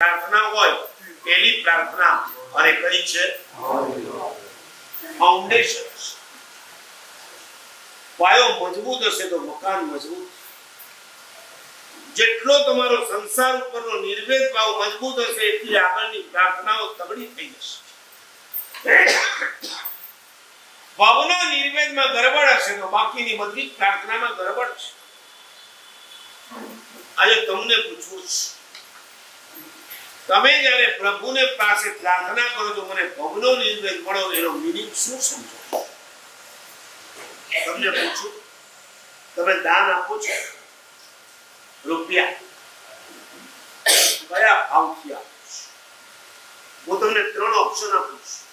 પ્રાર્થના હોય પેલી પ્રાર્થના અને કઈ છે? ફાઉન્ડેશન પાયો મજબૂત હશે તો મકાન મજબૂત. જેટલો તમારો સંસાર ઉપરનો નિર્ભેદ ભાવ મજબૂત હશે, એટલી આગળની પ્રાર્થનાઓ તગડી થઈ જશે. ભાવના નિર્વેદમાં ગરબડ હશે તો બાકીની બધી પ્રાર્થનામાં ગરબડ છે. આજે તમને પૂછવું છે તમે જ્યારે પ્રભુને પાસે પ્રાર્થના કરો છો, મને ભવનો નિર્દેશ મળો, એનો મિનિંગ શું સમજો? તમને પૂછું? તમે દાન આપો છો? રૂપિયા. કયા ભાવથી આપો હું તમને ત્રણ ઓપ્શન આપું છું.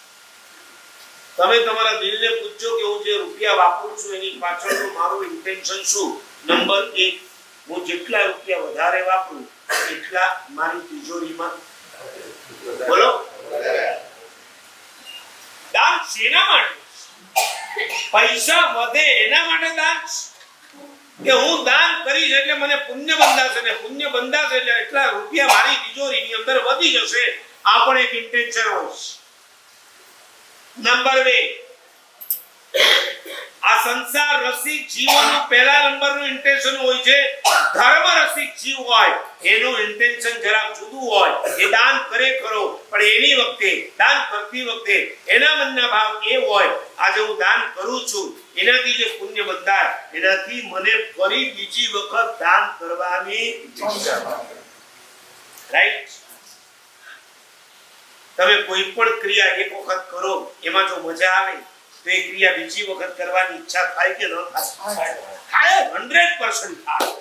તમે તમારા દિલને પૂછજો કે હું જે રૂપિયા વાપરું છું, એની પાછળનું મારું ઇન્ટેન્શન શું? નંબર એક, હું જેટલા રૂપિયા વધારે વાપરું એટલા મારી તિજોરીમાં. બોલો. દાન શેના માટે? પૈસા વધે એના માટે દાન? કે હું દાન કરીશ એટલે મને પુણ્ય બંધાશે ને પુણ્ય બંધાશે એટલે એટલા રૂપિયા મારી તિજોરીની અંદર વધી જશે. આ પણ એક ઇન્ટેન્શન હોય. નંબર બે. આ સંસાર રસિક જીવનનું પહેલા નંબરનું ઇન્ટેન્શન હોય છે. ધર્મ રસિક જીવ હોય એનું ઇન્ટેન્શન જરાક જુદું હોય એ દાન કરે ખરો પણ એની વખતે દાન કરતી વખતે એના મનના ભાવ એ હોય આજે હું દાન કરું છું એનાથી જે પુણ્ય બંધાય એનાથી મને ફરી બીજી વખત દાન કરવાની રાઈટ તમે કોઈ પણ ક્રિયા એક વખત કરો એમાં જો મજા આવે તો એ ક્રિયા બીજી વખત કરવાની ઈચ્છા થાય કે ન થાય? 100% થાય.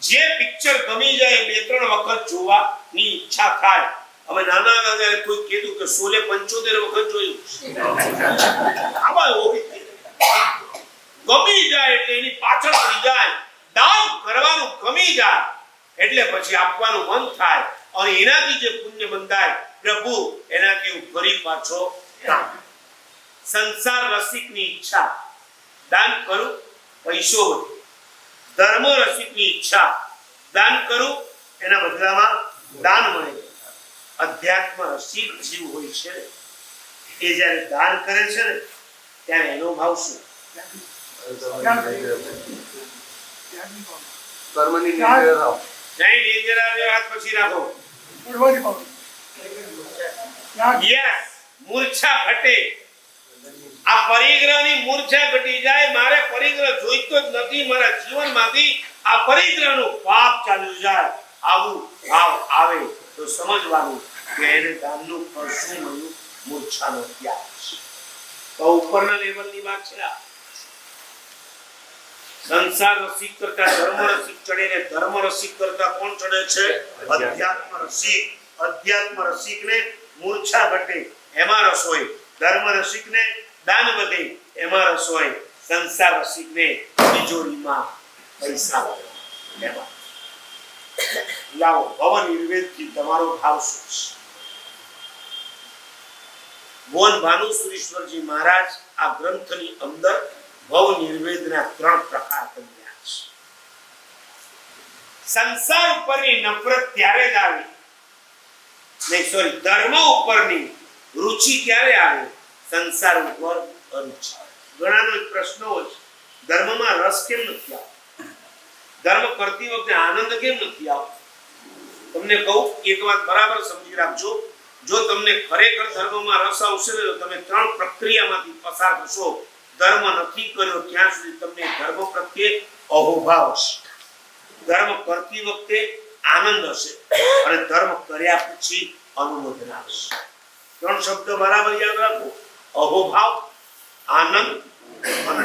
જે પિક્ચર ગમી જાય બે ત્રણ વખત જોવાની ઈચ્છા થાય. હવે નાના હતા કોઈ કીધું કે સોલે 75 વખત જોયું. આવા ગમી જાય એટલે એની પાછળ પડી જાય. દાન કરવાનું ગમી જાય એટલે પછી આપવાનું મન થાય. અને એનાથી જે પુણ્ય બંધાય, પ્રભુ, એનાથી હું ફરી પાછો સંસાર સંસાર રસિકની ઈચ્છા. દાન કરું, પૈસો ધર્મ રસિકની ઈચ્છા. દાન કરું એના બદલામાં દાન મળે. અધ્યાત્મ રસિક જીવ હોય છે. એ જ્યારે દાન કરે છે ને ત્યારે એનો ભાવ શું? કર્મની નિર્ણય થાવ નહીં નિર્જરા હાથ પછી રાખો. યસ મૂર્છા ઘટે. આ પરિગ્રહની મૂર્છા ઘટી જાય, મારે પરિગ્રહ જોઈતો જ નથી, મારા જીવનમાંથી આ પરિગ્રહનું પાપ ચાલ્યું જાય. આવું ભાવ આવે તો સમજવાનું કે એને ગામનું ફળ મળ્યું, મૂર્છાનો ત્યાગ. તો ઉપરના લેવલની વાત છે આ. સંસાર રસિક કરતા, ધર્મ રસિક ચડે ને ધર્મ રસિક કરતા કોણ ચડે છે? અધ્યાત્મ રસિક. અધ્યાત્મ રસિક ને મૂર્છા ઘટે. એમાં રસ હોય. ધર્મ રસિક ને દાન વધે એમાં રસ હોય સંસાર રસિકને તિજોરીમાં પૈસા લેવા લાવો ભવન નિર્વેદથી તમારો ભાવ શું છે? મોહન ભાનુ સુરેશ્વરજી મહારાજ આ ગ્રંથની અંદર ભવ નિર્વેદના ત્રણ પ્રકાર કર્યા છે. સંસાર ઉપરની નફરત ત્યારે જ આવી. નહીં સોરી ધર્મ ઉપરની રુચિ ક્યારે આવે. સંસાર ઉપર અરુચ ઘણાનો એક પ્રશ્ન હોય ધર્મમાં રસ કેમ નથી આવતો? ધર્મ કરતી વખતે આનંદ કેમ નથી આવતો? તમને કહું, એક વાત બરાબર સમજી રાખજો. જો તમને ખરેખર ધર્મમાં રસ આવશે તો તમે ત્રણ પ્રક્રિયામાંથી પસાર થશો. ધર્મ નથી કર્યો, ત્યાં સુધી તમને ધર્મ પ્રત્યે અહોભાવ હશે. ધર્મ કરતી વખતે આનંદ હશે અને ધર્મ કર્યા પછી અનુમોદન આવશે. ત્રણ શબ્દ બરાબર યાદ રાખો. અહોભાવ આનંદ અને